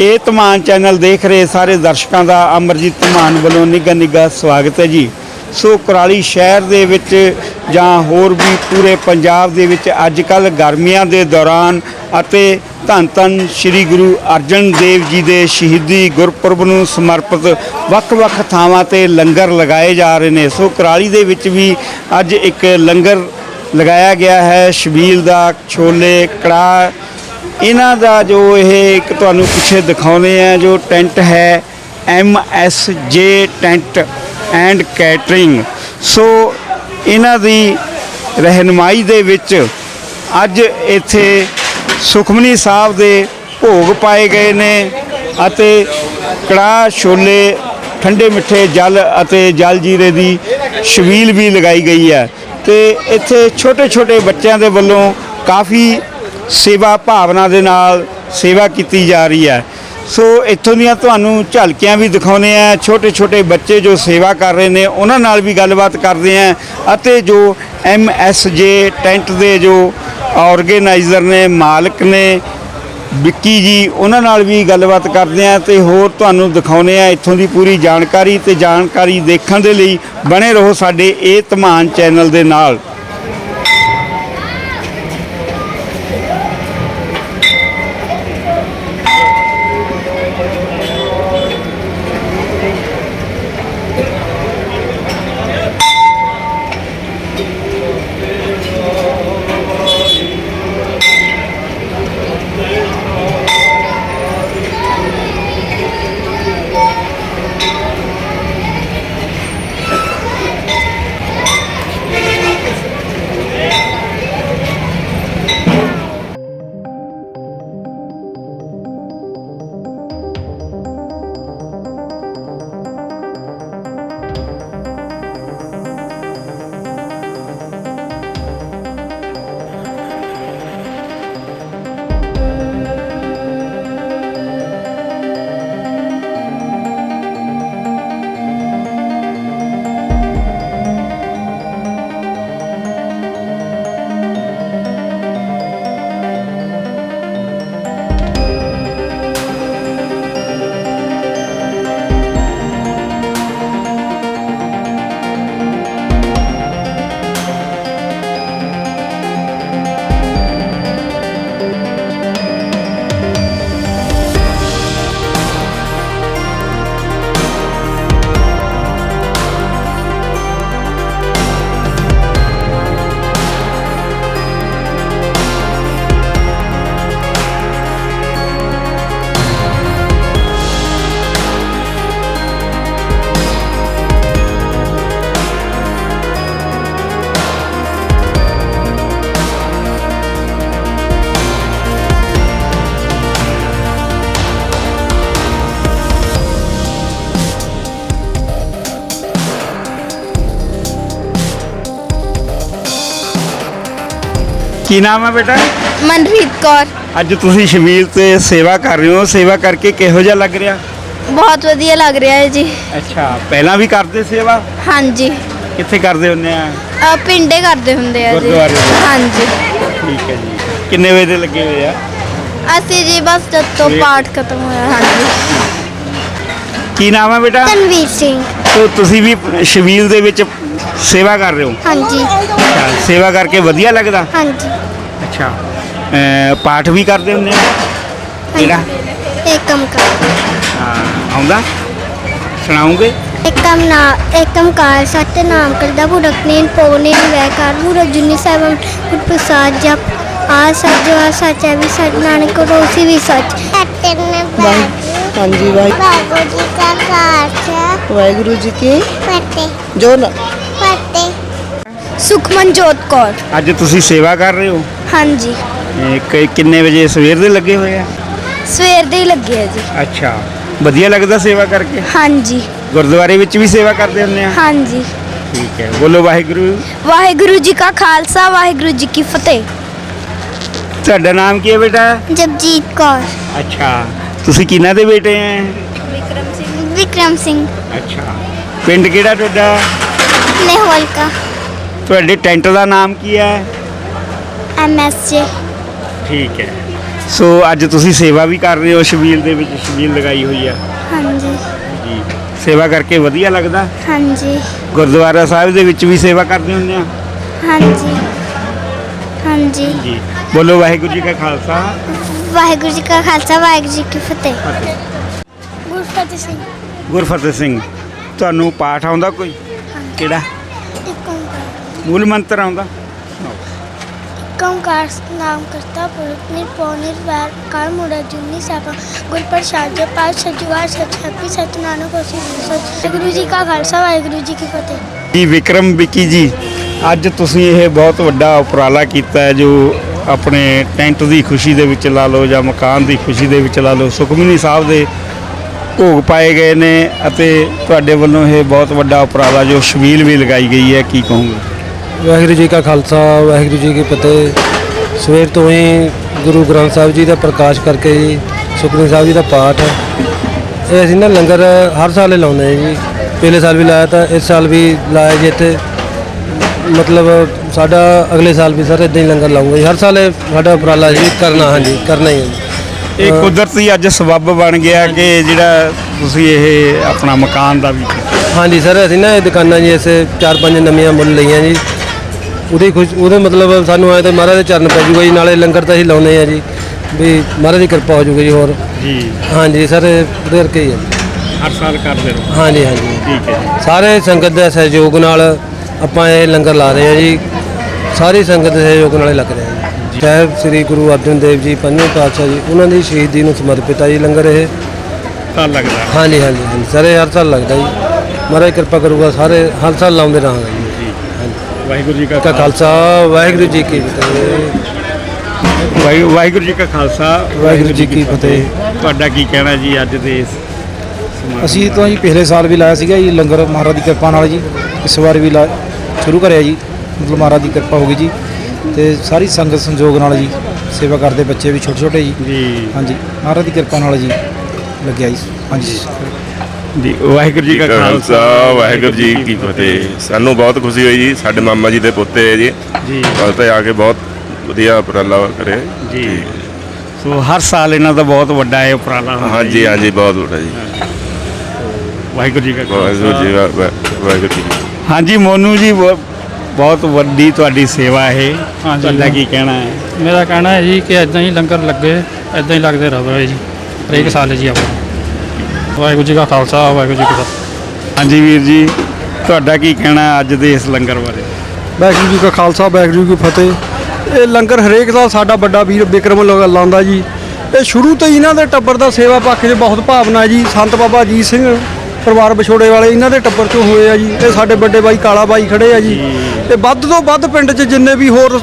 ਇਹ ਧਮਾਨ ਚੈਨਲ ਦੇਖ ਰਹੇ ਸਾਰੇ ਦਰਸ਼ਕਾਂ ਦਾ ਅਮਰਜੀਤ ਧਮਾਨ ਵੱਲੋਂ ਨਿੱਘਾ ਨਿੱਘਾ ਸਵਾਗਤ ਹੈ ਜੀ। ਸੋ ਕੁਰਾਲੀ ਸ਼ਹਿਰ ਦੇ ਵਿੱਚ ਜਾਂ ਹੋਰ ਵੀ ਪੂਰੇ ਪੰਜਾਬ ਦੇ ਵਿੱਚ ਅੱਜ ਕੱਲ ਗਰਮੀਆਂ ਦੇ ਦੌਰਾਨ ਅਤੇ ਧੰਨ ਧੰਨ ਸ੍ਰੀ ਗੁਰੂ ਅਰਜਨ ਦੇਵ ਜੀ ਦੇ ਸ਼ਹੀਦੀ ਗੁਰਪੁਰਬ ਨੂੰ ਸਮਰਪਿਤ ਵੱਖ-ਵੱਖ ਥਾਵਾਂ ਤੇ ਲੰਗਰ ਲਗਾਏ ਜਾ ਰਹੇ ਨੇ। ਸੋ ਕੁਰਾਲੀ ਦੇ ਵਿੱਚ ਵੀ ਅੱਜ ਇੱਕ ਲੰਗਰ ਲਗਾਇਆ ਗਿਆ ਹੈ। ਸ਼ਬੀਲ ਦਾ ਛੋਲੇ, ਕੜਾਹ ਇਹਨਾਂ ਦਾ ਜੋ ਇਹ ਇੱਕ ਤੁਹਾਨੂੰ ਪਿੱਛੇ ਦਿਖਾਉਂਦੇ ਆ, ਜੋ ਟੈਂਟ ਹੈ M S J tent and catering. So ਇਹਨਾਂ ਦੀ ਰਹਿਨਮਾਈ ਦੇ ਵਿੱਚ ਅੱਜ ਇੱਥੇ ਸੁਖਮਨੀ ਸਾਹਿਬ ਦੇ ਭੋਗ ਪਾਏ ਗਏ ਨੇ ਅਤੇ ਕੜਾਹ, ਛੋਲੇ, ਠੰਡੇ ਮਿੱਠੇ ਜਲ ਅਤੇ ਜਲ ਜੀਰੇ ਦੀ ਛਬੀਲ ਵੀ ਲਗਾਈ ਗਈ ਹੈ। ਤੇ ਇੱਥੇ ਛੋਟੇ ਛੋਟੇ ਬੱਚਿਆਂ ਦੇ ਵੱਲੋਂ ਕਾਫੀ ਸੇਵਾ ਭਾਵਨਾ ਦੇ ਨਾਲ ਸੇਵਾ ਕੀਤੀ ਜਾ ਰਹੀ ਹੈ। ਸੋ ਇੱਥੋਂ ਦੀਆਂ ਤੁਹਾਨੂੰ ਝਲਕੀਆਂ ਵੀ ਦਿਖਾਉਨੇ ਆ ਛੋਟੇ ਛੋਟੇ ਬੱਚੇ ਜੋ ਸੇਵਾ ਕਰ ਰਹੇ ਨੇ, ਉਹਨਾਂ ਨਾਲ ਵੀ ਗੱਲਬਾਤ ਕਰਦੇ ਆ ਅਤੇ ਜੋ ਐਮ ਐਸ ਜੇ ਟੈਂਟ ਦੇ ਜੋ ਆਰਗੇਨਾਈਜ਼ਰ ਨੇ, ਮਾਲਕ ਨੇ, ਵਿੱਕੀ ਜੀ, ਉਹਨਾਂ ਨਾਲ ਵੀ ਗੱਲਬਾਤ ਕਰਦੇ ਆ ਤੇ ਹੋਰ ਤੁਹਾਨੂੰ ਦਿਖਾਉਨੇ ਆ ਇੱਥੋਂ ਦੀ ਪੂਰੀ ਜਾਣਕਾਰੀ ਤੇ ਜਾਣਕਾਰੀ ਦੇਖਣ ਦੇ ਲਈ ਬਣੇ ਰਹੋ ਸਾਡੇ ਇਹ ਧਮਾਨ ਚੈਨਲ ਦੇ ਨਾਲ। ਕੀ ਨਾਮ ਹੈ ਬੇਟਾ? ਮਨਰੀਤ ਕੌਰ। ਅੱਜ ਤੁਸੀਂ ਸ਼ਮੀਲ ਤੇ ਸੇਵਾ ਕਰ ਰਹੇ ਹੋ। ਸੇਵਾ ਕਰਕੇ ਕਿਹੋ ਜਿਹਾ ਲੱਗ ਰਿਹਾ? ਬਹੁਤ ਵਧੀਆ ਲੱਗ ਰਿਹਾ ਹੈ ਜੀ। ਅੱਛਾ ਪਹਿਲਾਂ ਵੀ ਕਰਦੇ ਸੇਵਾ? ਹਾਂਜੀ। ਕਿੱਥੇ ਕਰਦੇ ਹੁੰਦੇ ਆ? ਅ, ਪਿੰਡੇ ਕਰਦੇ ਹੁੰਦੇ ਆ ਜੀ। ਗੁਰਦੁਆਰੇ ਦੇ। ਹਾਂਜੀ। ਠੀਕ ਹੈ ਜੀ। ਕਿੰਨੇ ਵਜੇ ਦੇ ਲੱਗੇ ਹੋਏ ਆ? ਅਸੀਂ ਜੀ ਬਸ ਜਦ ਤੋਂ ਪਾਠ ਖਤਮ ਹੋਇਆ ਹਾਂਜੀ। ਕੀ ਨਾਮ ਹੈ ਬੇਟਾ? ਤਨਵੀਰ ਸਿੰਘ। ਤੋ ਤੁਸੀਂ ਵੀ ਸ਼ਮੀਲ ਦੇ ਵਿੱਚ ਸੇਵਾ ਕਰ ਰਹੇ ਹੋ? ਹਾਂਜੀ। ਅੱਛਾ ਸੇਵਾ ਕਰਕੇ ਵਧੀਆ ਲੱਗਦਾ? ਹਾਂਜੀ। ਅੱਛਾ। ਅਹ ਪਾਠ ਵੀ ਕਰਦੇ ਹੁੰਦੇ ਆ ਕਿਹੜਾ ਏਕਮ ਕਰ। ਹਾਂ ਆਉਂਦਾ? ਸੁਣਾਉਂਗੇ ਏਕਮ ਨਾ ਏਕਮ ਕਾਰ ਸਤਿ ਨਾਮ ਕਰਦਾ ਪੁਰਖ ਨੇ ਪੋਨੇ ਵੈਕਾਰ ਪੁਰ ਜੁਨੀ ਸਾਹਿਬ ਗੁਰ ਪ੍ਰਸਾਦ ਜਪ ਆ ਸੱਚ ਆ ਸੱਚ ਹੈ ਵੀ ਸੱਚ ਨਾਨਕ ਰੋਸੀ ਵੀ ਸੱਚ। ਹਾਂਜੀ ਵਾਹਿ ਬਾਗੋ ਜੀ ਕਾ ਖਾਲਸਾ। ਵਾਹਿਗੁਰੂ ਜੀ ਕੀ ਫਤਿਹ। ਜੋ ਨ- ਸੁਖਮਨਜੋਤ ਕੌਰ। ਅੱਜ ਤੁਸੀਂ ਸੇਵਾ ਕਰ ਰਹੇ ਹੋ? ਹਾਂਜੀ। ਇਹ ਕਿ- ਕਿੰਨੇ ਵਜੇ ਸਵੇਰ ਦੇ ਲੱਗੇ ਹੋਏ ਆ? ਸਵੇਰ ਦੇ ਹੀ ਲੱਗੇ ਆ ਜੀ। ਅੱਛਾ। ਵਧੀਆ ਲੱਗਦਾ ਸੇਵਾ ਕਰਕੇ? ਹਾਂਜੀ। ਗੁਰਦੁਆਰੇ ਵਿੱਚ ਵੀ ਸੇਵਾ ਕਰਦੇ ਹੁੰਦੇ ਆ? ਹਾਂਜੀ। ਠੀਕ ਹੈ। ਬੋਲੋ ਵਾਹਿਗੁਰੂ। ਵਾਹਿਗੁਰੂ ਜੀ ਕਾ ਖਾਲਸਾ ਵਾਹਿਗੁਰੂ ਜੀ ਕੀ ਫਤਿਹ। ਤੁਹਾਡਾ ਨਾਮ ਕੀ ਹੈ ਬੇਟਾ? ਜਪਜੀਤ ਕੌਰ। ਅੱਛਾ। ਤੁਸੀਂ ਕਿਹਨਾਂ ਦੇ ਬੇਟੇ ਆ? ਵਿਕਰਮ ਸਿੰਘ। ਵਿਕਰਮ ਸਿੰਘ ਅੱਛਾ। ਪਿੰਡ ਕਿਹੜਾ ਤੁਹਾਡਾ? ਨੇਹਵਲ ਕਾ ਤੁਹਾਡੇ ਟੈਂਟ ਦਾ ਨਾਮ ਕੀ ਹੈ? ਐਮਐਸਜੇ। ਠੀਕ ਹੈ। ਸੋ ਅੱਜ ਤੁਸੀਂ ਸੇਵਾ ਵੀ ਕਰ ਰਹੇ ਹੋ ਸ਼ਬੀਲ ਦੇ ਵਿੱਚ ਸ਼ਬੀਲ ਲਗਾਈ ਹੋਈ ਆ। ਹਾਂਜੀ। ਜੀ। ਸੇਵਾ ਕਰਕੇ ਵਧੀਆ ਲੱਗਦਾ? ਹਾਂਜੀ। ਗੁਰਦੁਆਰਾ ਸਾਹਿਬ ਦੇ ਵਿੱਚ ਵੀ ਸੇਵਾ ਕਰਦੇ ਹੁੰਦੇ ਆ? ਹਾਂਜੀ। ਹਾਂਜੀ। ਜੀ। ਬੋਲੋ ਵਾਹਿਗੁਰੂ ਜੀ ਕਾ ਖਾਲਸਾ। ਵਾਹਿਗੁਰੂ ਜੀ ਕਾ ਖਾਲਸਾ ਵਾਹਿਗੁਰੂ ਜੀ ਕੀ ਫਤਿਹ। ਗੁਰਫਤਿਹ ਸਿੰਘ। ਗੁਰਫਤਿਹ ਸਿੰਘ। ਤੁਹਾਨੂੰ ਪਾਠ ਆਉਂਦਾ ਕੋਈ? ਕਿਹੜਾ? ਮੂਲ ਮੰਤਰ ਆਉਂਦਾ। ਇੱਕ ਓੰਕਾਰ ਨਾਮ ਕਰਤਾ ਪੁਰਖ ਨਿਰਭਉ ਨਿਰਵੈਰ ਕਾਲ ਮੂੜਾ ਜੁਨੀ ਸਾਹਿਬ ਗੁਰ ਪ੍ਰਸਾਦ ਜੇ ਪਾਠ ਸਜਵਾ ਸਚ ਹੈਪੀ ਸਚ ਨਾਨਕ ਹੋਸੀ ਸਚ ਵਾਹਿਗੁਰੂ ਜੀ ਕਾ ਖਾਲਸਾ ਵਾਹਿਗੁਰੂ ਜੀ ਕੀ ਫਤਿਹ। ਜੀ ਵਿਕਰਮ ਵਿੱਕੀ ਜੀ ਅੱਜ ਤੁਸੀਂ ਇਹ ਬਹੁਤ ਵੱਡਾ ਉਪਰਾਲਾ ਕੀਤਾ ਹੈ ਜੋ ਆਪਣੇ ਟੈਂਟ ਦੀ ਖੁਸ਼ੀ ਦੇ ਵਿੱਚ ਲਾ ਲਓ ਜਾਂ ਮਕਾਨ ਦੀ ਖੁਸ਼ੀ ਦੇ ਵਿੱਚ ਲਾ ਲਓ। ਸੁਖਮਨੀ ਸਾਹਿਬ ਦੇ ਭੋਗ ਪਾਏ ਗਏ ਨੇ ਅਤੇ ਤੁਹਾਡੇ ਵੱਲੋਂ ਇਹ ਬਹੁਤ ਵੱਡਾ ਉਪਰਾਲਾ ਜੋ ਸ਼ਬੀਲ ਵੀ ਲਗਾਈ ਗਈ ਹੈ ਕੀ ਕਹੋਗੇ? ਵਾਹਿਗੁਰੂ ਜੀ ਕਾ ਖਾਲਸਾ ਵਾਹਿਗੁਰੂ ਜੀ ਕੀ ਫਤਿਹ। ਸਵੇਰ ਤੋਂ ਹੀ ਗੁਰੂ ਗ੍ਰੰਥ ਸਾਹਿਬ ਜੀ ਦਾ ਪ੍ਰਕਾਸ਼ ਕਰਕੇ ਜੀ ਸੁਖਮਨੀ ਸਾਹਿਬ ਜੀ ਦਾ ਪਾਠ। ਇਹ ਅਸੀਂ ਨਾ ਲੰਗਰ ਹਰ ਸਾਲ ਹੀ ਲਾਉਂਦੇ ਹਾਂ ਜੀ। ਪਿਛਲੇ ਸਾਲ ਵੀ ਲਾਇਆ ਤਾਂ ਇਸ ਸਾਲ ਵੀ ਲਾਇਆ ਜੀ ਇੱਥੇ। ਮਤਲਬ ਸਾਡਾ ਅਗਲੇ ਸਾਲ ਵੀ ਸਰ ਇਦਾਂ ਹੀ ਲੰਗਰ ਲਾਉਂਗੇ। ਜੀ ਹਰ ਸਾਲ ਇਹ ਸਾਡਾ ਉਪਰਾਲਾ ਜੀ ਕਰਨਾ ਹਾਂਜੀ ਕਰਨਾ ਹੀ ਹੈ ਜੀ। ਇਹ ਕੁਦਰਤੀ ਅੱਜ ਸਬੱਬ ਬਣ ਗਿਆ ਕਿ ਜਿਹੜਾ ਤੁਸੀਂ ਇਹ ਆਪਣਾ ਮਕਾਨ ਦਾ ਵੀ ਹਾਂਜੀ ਸਰ ਅਸੀਂ ਨਾ ਇਹ ਦੁਕਾਨਾਂ ਜੀ ਐਸੇ ਚਾਰ ਪੰਜ ਨਵੀਆਂ ਮੁੱਲ ਲਈਆਂ ਜੀ। ਉਹਦੀ ਖੁਸ਼ ਉਹਦੇ ਮਤਲਬ ਸਾਨੂੰ ਆਏ ਤਾਂ ਮਹਾਰਾਜ ਦੇ ਚਰਨ ਪੈ ਜੂਗਾ ਜੀ ਨਾਲੇ ਲੰਗਰ ਤਾਂ ਅਸੀਂ ਲਾਉਨੇ ਆ ਜੀ ਵੀ ਮਹਾਰਾਜ ਦੀ ਕਿਰਪਾ ਹੋ ਜੂਗੀ ਜੀ ਹੋਰ। ਜੀ। ਹਾਂਜੀ ਸਰ ਉਹਦੇ ਕਰਕੇ ਹੀ। ਹਰ ਸਾਲ ਕਰਦੇ ਰਹੋ। ਹਾਂਜੀ ਹਾਂਜੀ। ਠੀਕ ਹੈ। ਸਾਰੇ ਸੰਗਤ ਦੇ ਸਹਿਯੋਗ ਨਾਲ ਆਪਾਂ ਇਹ ਲੰਗਰ ਲਾ ਰਹੇ ਹਾਂ ਜੀ। ਸਾਰੀ ਸੰਗਤ ਦੇ ਸਹਿਯੋਗ ਨਾਲ ਹੀ ਲੱਗ ਰਿਹਾ ਜੀ। ਸਾਹਿਬ ਸ੍ਰੀ ਗੁਰੂ ਅਰਜਨ ਦੇਵ ਜੀ ਪੰਜਵੇਂ ਪਾਤਸ਼ਾਹ ਜੀ ਉਹਨਾਂ ਦੀ ਸ਼ਹੀਦੀ ਨੂੰ ਸਮਰਪਿਤ ਹੈ ਜੀ ਲੰਗਰ ਇਹ। ਤਾਂ ਲੱਗਦਾ। ਹਾਂਜੀ ਹਾਂਜੀ ਹਾਂਜੀ। ਸਰ ਹਰ ਸਾਲ ਲੱਗਦਾ ਜੀ। ਮਹਾਰਾਜ ਕਿਰਪਾ ਕਰੂਗਾ ਸਾਰੇ ਹਰ ਸਾਲ ਲਾਉਂਦੇ ਰਹਾਂਗੇ ਜੀ। ਵਾਹਿਗੁਰੂ ਜੀ ਕਾ ਖਾਲਸਾ ਵਾਹਿਗੁਰੂ ਜੀ ਕੀ ਫਤਿਹ। ਵਾਹਿ- ਵਾਹਿਗੁਰੂ ਜੀ ਕਾ ਖਾਲਸਾ ਵਾਹਿਗੁਰੂ ਜੀ ਕੀ ਫਤਿਹ। ਤੁਹਾਡਾ ਕੀ ਕਹਿਣਾ ਜੀ ਅੱਜ ਦੇ ਇਸ ਅਸੀਂ ਤਾਂ ਜੀ ਪਿਛਲੇ ਸਾਲ ਵੀ ਲਾਇਆ ਸੀਗਾ ਜੀ ਲੰਗਰ ਮਹਾਰਾਜ ਦੀ ਕਿਰਪਾ ਨਾਲ ਜੀ। ਇਸ ਵਾਰ ਵੀ ਲਾ ਸ਼ੁਰੂ ਕਰਿਆ ਜੀ ਮਤਲਬ ਮਹਾਰਾਜ ਦੀ ਕਿਰਪਾ ਹੋ ਗਈ ਜੀ। ਤੇ ਸਾਰੀ ਸੰਗਤ ਸੰਯੋਗ ਨਾਲ ਜੀ ਸੇਵਾ ਕਰਦੇ ਬੱਚੇ ਵੀ ਛੋਟੇ ਛੋਟੇ ਜੀ। ਜੀ। ਹਾਂਜੀ ਮਹਾਰਾਜ ਦੀ ਕਿਰਪਾ ਨਾਲ ਜੀ ਲੱਗਿਆ ਜੀ। ਹਾਂਜੀ। ਜੀ ਵਾਹਿਗੁਰੂ ਜੀ ਕਾ ਖਾਲਸਾ ਵਾਹਿਗੁਰੂ ਜੀ ਕੀ ਫਤਿਹ। ਸਾਨੂੰ ਬਹੁਤ ਖੁਸ਼ੀ ਹੋਈ ਜੀ ਸਾਡੇ ਮਾਮਾ ਜੀ ਦੇ ਪੋਤੇ ਹੈ ਜੀ। ਜੀ। ਕੱਲ ਤੇ ਆ ਕੇ ਬਹੁਤ ਵਧੀਆ ਉਪਰਾਲਾ ਕਰਿਆ ਜੀ। ਸੋ ਹਰ ਸਾਲ ਇਹਨਾਂ ਦਾ ਬਹੁਤ ਵੱਡਾ ਇਹ ਉਪਰਾਲਾ ਹੁੰਦਾ ਹਾਂਜੀ ਹਾਂਜੀ ਬਹੁਤ ਵੱਡਾ ਜੀ। ਵਾਹਿਗੁਰੂ ਜੀ ਕਾ ਵਾਹਿਗੁਰੂ ਜੀ ਵਾਹਿਗੁਰੂ ਜੀ ਹਾਂਜੀ ਮੋਨੂ ਜੀ ਬਹੁ- ਬਹੁਤ ਵੱਡੀ ਤੁਹਾਡੀ ਸੇਵਾ ਇਹ। ਤੁਹਾਡਾ ਕੀ ਕਹਿਣਾ ਹੈ? ਮੇਰਾ ਕਹਿਣਾ ਹੈ ਜੀ ਕਿ ਇਦਾਂ ਹੀ ਲੰਗਰ ਲੱਗੇ ਇਦਾਂ ਹੀ ਲੱਗਦੇ ਰਹੇ ਜੀ। ਹਰੇਕ ਸਾਲ ਜੀ ਆਪਾਂ ਵਾਹਿਗੁਰੂ ਜੀ ਕਾ ਖਾਲਸਾ ਵਾਹਿਗੁਰੂ ਜੀ ਕੀ ਫਤਿਹ। ਹਾਂਜੀ ਵੀਰ ਜੀ ਤੁਹਾਡਾ ਕੀ ਕਹਿਣਾ ਹੈ ਅੱਜ ਦੇ ਇਸ ਲੰਗਰ ਬਾਰੇ? ਵਾਹਿਗੁਰੂ ਜੀ ਕਾ ਖਾਲਸਾ ਵਾਹਿਗੁਰੂ ਜੀ ਕੀ ਫਤਿਹ। ਇਹ ਲੰਗਰ ਹਰੇਕ ਸਾਲ ਸਾਡਾ ਵੱਡਾ ਵੀਰ ਵਿਕਰਮ ਲਾ- ਲਾਉਂਦਾ ਜੀ। ਇਹ ਸ਼ੁਰੂ ਤੋਂ ਹੀ ਇਹਨਾਂ ਦੇ ਟੱਬਰ ਦਾ ਸੇਵਾ ਪੱਖ 'ਚ ਬਹੁਤ ਭਾਵਨਾ ਹੈ ਜੀ। ਸੰਤ ਬਾਬਾ ਅਜੀਤ ਸਿੰਘ ਪਰਿਵਾਰ ਵਿਛੋੜੇ ਵਾਲੇ ਇਹਨਾਂ ਦੇ ਟੱਬਰ 'ਚੋਂ ਹੋਏ ਆ ਜੀ। ਇਹ ਸਾਡੇ ਵੱਡੇ ਬਾਈ ਕਾਲਾ ਬਾਈ ਖੜੇ ਆ ਜੀ। ਤੇ ਵੱਧ ਤੋਂ ਵੱਧ ਪਿੰਡ 'ਚ ਜਿੰਨੇ ਵੀ ਹੋਰ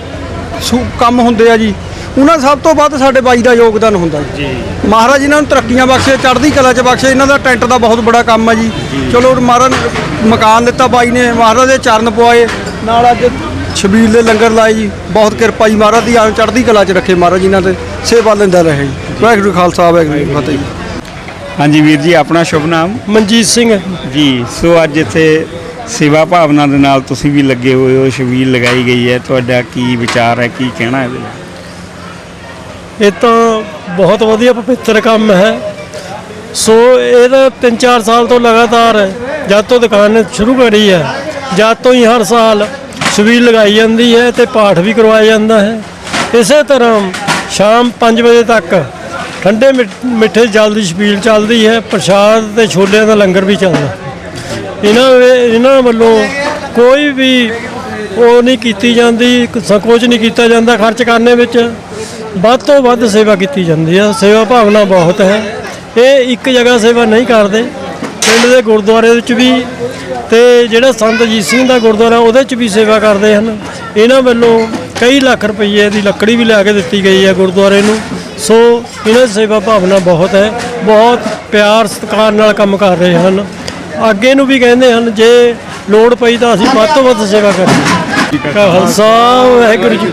ਸੁ- ਕੰਮ ਹੁੰਦੇ ਆ ਜੀ ਉਹਨਾਂ ਸਭ ਤੋਂ ਵੱਧ ਸਾਡੇ ਬਾਈ ਦਾ ਯੋਗਦਾਨ ਹੁੰਦਾ ਜੀ। ਮਹਾਰਾਜ ਇਹਨਾਂ ਨੂੰ ਤਰੱਕੀਆਂ ਬਖਸ਼ੇ ਚੜ੍ਹਦੀ ਕਲਾ 'ਚ ਬਖਸ਼ੇ ਇਹਨਾਂ ਦਾ ਟੈਂਟ ਦਾ ਬਹੁਤ ਬੜਾ ਕੰਮ ਹੈ ਜੀ। ਚਲੋ ਮਹਾਰਾਜ ਮਕਾਨ ਦਿੱਤਾ ਬਾਈ ਨੇ ਮਹਾਰਾਜ ਦੇ ਚਰਨ ਪਵਾਏ ਨਾਲ ਅੱਜ ਛਬੀਲ ਦੇ ਲੰਗਰ ਲਾਏ ਜੀ। ਬਹੁਤ ਕਿਰਪਾ ਜੀ ਮਹਾਰਾਜ ਦੀ ਆਨ ਚੜ੍ਹਦੀ ਕਲਾ 'ਚ ਰੱਖੇ ਮਹਾਰਾਜ ਇਹਨਾਂ ਦੇ। ਸੇਵਾ ਲੈਂਦਾ ਰਹੇ ਜੀ। ਵਾਹਿਗੁਰੂ ਖਾਲਸਾ ਵਾਹਿਗੁਰੂ ਜੀ ਫਤਿਹ ਜੀ। ਹਾਂਜੀ ਵੀਰ ਜੀ ਆਪਣਾ ਸ਼ੁਭ ਨਾਮ? ਮਨਜੀਤ ਸਿੰਘ ਜੀ ਸੋ ਅੱਜ ਇੱਥੇ ਸੇਵਾ ਭਾਵਨਾ ਦੇ ਨਾਲ ਤੁਸੀਂ ਵੀ ਲੱਗੇ ਹੋਏ ਹੋ ਸ਼ਬੀਲ ਲਗਾਈ ਗਈ ਹੈ। ਤੁਹਾਡਾ ਕੀ ਵਿਚਾਰ ਹੈ ਕੀ ਕਹਿਣਾ ਹੈ ਇਹਦੇ? ਇਹ ਤਾਂ ਬਹੁਤ ਵਧੀਆ ਪਵਿੱਤਰ ਕੰਮ ਹੈ। ਸੋ ਇਹਦਾ 3-4 ਸਾਲ ਤੋਂ ਲਗਾਤਾਰ ਜਦ ਤੋਂ ਦੁਕਾਨ ਸ਼ੁਰੂ ਕਰੀ ਹੈ, ਜਦ ਤੋਂ ਹੀ ਹਰ ਸਾਲ ਛਬੀਲ ਲਗਾਈ ਜਾਂਦੀ ਹੈ ਤੇ ਪਾਠ ਵੀ ਕਰਵਾਇਆ ਜਾਂਦਾ ਹੈ। ਇਸੇ ਤਰ੍ਹਾਂ ਸ਼ਾਮ 5 ਵਜੇ ਤੱਕ ਠੰਡੇ ਮਿੱਠ- ਮਿੱਠੇ ਜਲ ਦੀ ਛਬੀਲ ਚੱਲਦੀ ਹੈ, ਪ੍ਰਸ਼ਾਦ ਤੇ ਛੋਲਿਆਂ ਦਾ ਲੰਗਰ ਵੀ ਚੱਲਦਾ ਇਹਨਾਂ ਵੇ- ਇਹਨਾਂ ਵੱਲੋਂ ਕੋਈ ਵੀ ਉਹ ਨਹੀਂ ਕੀਤੀ ਜਾਂਦੀ ਸੰਕੋਚ ਨਹੀਂ ਕੀਤਾ ਜਾਂਦਾ ਖਰਚ ਕਰਨੇ ਵਿੱਚ। ਵੱਧ ਤੋਂ ਵੱਧ ਸੇਵਾ ਕੀਤੀ ਜਾਂਦੀ ਹੈ ਸੇਵਾ ਭਾਵਨਾ ਬਹੁਤ ਹੈ। ਇਹ ਇੱਕ ਜਗ੍ਹਾ ਸੇਵਾ ਨਹੀਂ ਕਰਦੇ। ਪਿੰਡ ਦੇ ਗੁਰਦੁਆਰੇ ਵਿੱਚ ਵੀ ਤੇ ਜਿਹੜਾ ਸੰਤ ਅਜੀਤ ਸਿੰਘ ਦਾ ਗੁਰਦੁਆਰਾ, ਉਹਦੇ 'ਚ ਵੀ ਸੇਵਾ ਕਰਦੇ ਹਨ। ਇਹਨਾਂ ਵੱਲੋਂ ਕਈ ਲੱਖ ਰੁਪਏ ਦੀ ਲੱਕੜੀ ਵੀ ਲਿਆ ਕੇ ਦਿੱਤੀ ਗਈ ਹੈ ਗੁਰਦੁਆਰੇ ਨੂੰ। ਸੋ ਇਹਨਾਂ ਦੀ ਸੇਵਾ ਭਾਵਨਾ ਬਹੁਤ ਹੈ। ਬਹੁਤ ਪਿਆਰ, ਸਤਿਕਾਰ ਨਾਲ ਕੰਮ ਕਰ ਰਹੇ ਹਨ। ਅੱਗੇ ਨੂੰ ਵੀ ਕਹਿੰਦੇ ਹਨ, ਜੇ ਲੋੜ ਪਈ ਤਾਂ ਅਸੀਂ ਵੱਧ ਤੋਂ ਵੱਧ ਸੇਵਾ ਕਰੀਏ। ਖਾਲਸਾ, ਵਾਹਿਗੁਰੂ ਜੀ